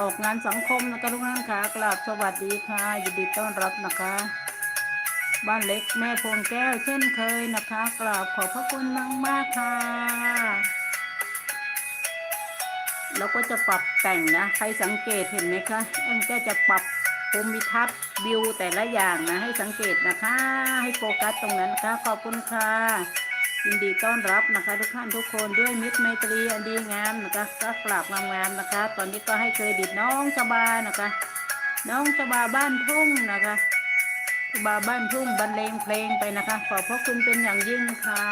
ออกงานสังคมนะคะทุกท่านค่ะกราบสวัสดีค่ะยินดีต้อนรับนะคะ บ้านเล็กแม่พวงแก้วเช่นเคยนะคะกราบขอบพระคุณมากมากค่ะแล้วก็จะปรับแต่งนะใครสังเกตเห็นไหมคะแอมก็จะปรับภูมิทัศน์วิวแต่ละอย่างนะให้สังเกตนะคะ ให้โฟกัสตรงนั้นนะคะขอบคุณค่ะ ยินดีต้อนรับนะคะ ทุกท่านทุกคนด้วยมิตรไมตรีอันดีงามนะคะก็กราบงามๆนะคะ ตอนนี้ก็ให้เครดิตน้องชบานะคะ น้องชบาบ้านทุ่งนะคะชบาบ้านทุ่งบรรเลงเพลงไปนะคะ ขอบพระคุณเป็นอย่างยิ่งค่ะ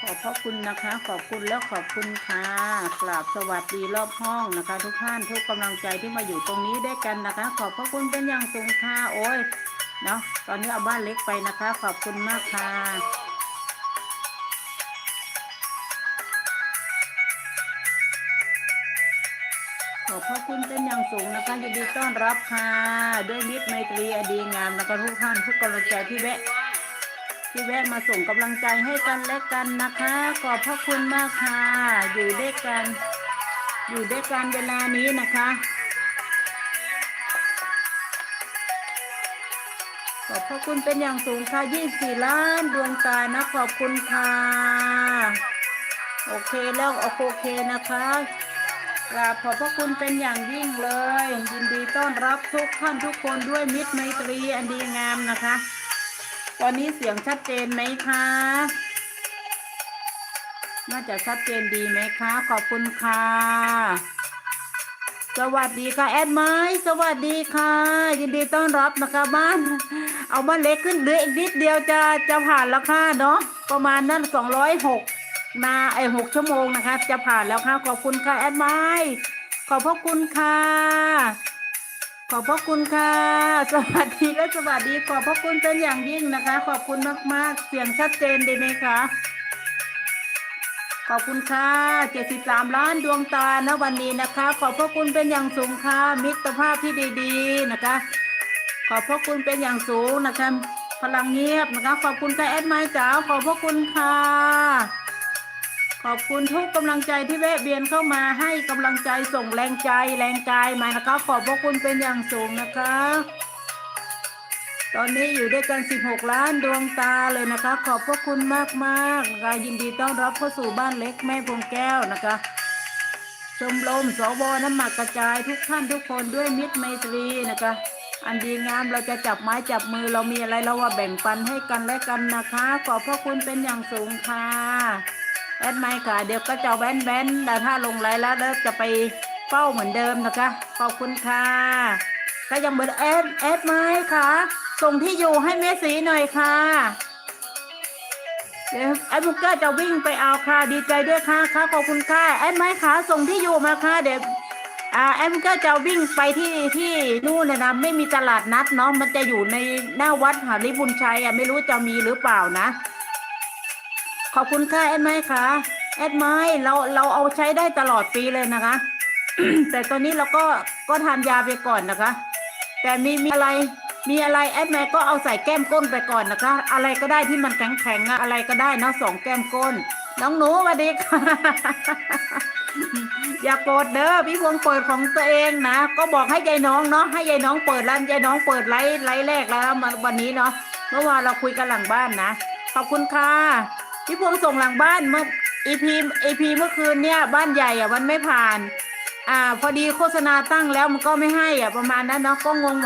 ขอบพระคุณนะคะ ขอบคุณแล้วขอบคุณค่ะกราบสวัสดีรอบห้องนะคะ ทุกท่านทุกกำลังใจที่มาอยู่ตรงนี้ได้กันนะคะ ขอบพระคุณเป็นอย่างสูงค่ะโอ้ย เนาะตอนนี้เอาบ้านเล็กไปนะคะ ขอบคุณมากค่ะขอบพระคุณเป็นอย่างสูงนะคะยินดีต้อนรับค่ะ ด้วยมิตรไมตรีอดีงามนะคะทุกท่านทุกกำลังใจที่แวะที่แวะมาส่งกำลังใจให้กันและกันนะคะ ขอบพระคุณมากค่ะ อยู่ด้วยกัน อยู่ด้วยกันเวลานี้นะคะ ขอบพระคุณเป็นอย่างสูงค่ะ24ล้านดวงตานะขอบคุณค่ะ โอเคแล้วโอเคนะคะกราบขอบพระคุณเป็นอย่างยิ่งเลย ยินดีต้อนรับทุกท่านทุกคนด้วยมิตรไมตรีอันดีงามนะคะ ตอนนี้เสียงชัดเจนไหมคะ น่าจะชัดเจนดีไหมคะ ขอบคุณค่ะ สวัสดีค่ะแอดไม้สวัสดีค่ะ ยินดีต้อนรับนะคะบ้าน เอาบ้านเล็กขึ้นเหลืออีกนิดเดียวจะจะผ่านแล้วค่ะเนาะประมาณนั้นสองร้อยหกนาไอหกชั่วโมงนะคะ จะผ่านแล้วค่ะ ขอบคุณค่ะแอดไม้ขอบพระคุณค่ะ ขอบพระคุณค่ะ สวัสดีและสวัสดีขอบพระคุณเป็นอย่างยิ่งนะคะ ขอบคุณมากๆ เสียงชัดเจนดีไหมคะ ขอบคุณค่ะ 73 ล้านดวงตาณวันนี้นะคะ ขอบพระคุณเป็นอย่างสูงค่ะ มิตรภาพที่ดีๆนะคะ ขอบพระคุณเป็นอย่างสูงนะคะ พลังเงียบนะคะ ขอบคุณค่ะแอดไมจ๋าขอบพระคุณค่ะ ขอบคุณทุกกำลังใจที่แวะเวียนเข้ามาให้กำลังใจส่งแรงใจแรงกายมานะคะ ขอบพระคุณเป็นอย่างสูงนะคะ ตอนนี้อยู่ด้วยกัน 16 ล้านดวงตาเลยนะคะ ขอบพระคุณมากมากนะคะยินดีต้อนรับเข้าสู่บ้านเล็กแม่พวงแก้วนะคะ ชมรมสวน้ำหมักกระจายทุกท่านทุกคนด้วยมิตรไมตรีนะคะ อันดีงามเราจะจับไม้จับมือเรามีอะไรเราว่าแบ่งปันให้กันและกันนะคะ ขอบพระคุณเป็นอย่างสูงค่ะแอดไมค์ค่ะ เดี๋ยวก็จะแว้นแว้นแต่ถ้าลงไลน์แล้วแล้วจะไปเฝ้าเหมือนเดิมนะคะ ขอบคุณค่ะ ก็ยังเหมือนแอดแอดไหมคะส่งที่อยู่ให้แม่สีหน่อยค่ะเดี๋ยวแอดมุกเกอร์จะวิ่งไปเอาค่ะ ดีใจด้วยค่ะค่ะขอบคุณค่ะแอดไม้ค่ะส่งที่อยู่มาค่ะเดี๋ยวอ่าแอดมุกเกอร์จะวิ่งไปที่ที่นู่นนะนะไม่มีตลาดนัดเนาะมันจะอยู่ในหน้าวัดหาริบุญชัยอะไม่รู้จะมีหรือเปล่านะ ขอบคุณค่ะแอดไม้ค่ะแอดไม้เราเราเอาใช้ได้ตลอดปีเลยนะคะ แต่ตอนนี้เราก็ก็ทานยาไปก่อนนะคะ แต่มีมีอะไรมีอะไรแอดแม่ก็เอาใส่แก้มก้นไปก่อนนะคะ อะไรก็ได้ที่มันแข็งแข็งอะอะไรก็ได้เนาะสองแก้มก้น น้องหนูสวัสดีค่ะ อย่าโกรธเด้อพี่พวงเปิดของตัวเองนะก็บอกให้ยายน้องเนาะให้ยายน้องเปิดแล้วยายน้องเปิดไลฟ์ไลฟ์แรกแล้ววันนี้เนาะเมื่อวานเราคุยกันหลังบ้านนะขอบคุณค่ะพี่พวงส่งหลังบ้านเมื่ออีพีอีพีเมื่อคืนเนี่ยบ้านใหญ่อะมันไม่ผ่าน อ่า พอดีโฆษณาตั้งแล้วมันก็ไม่ให้อะประมาณนั้นเนาะก็งงเหมือน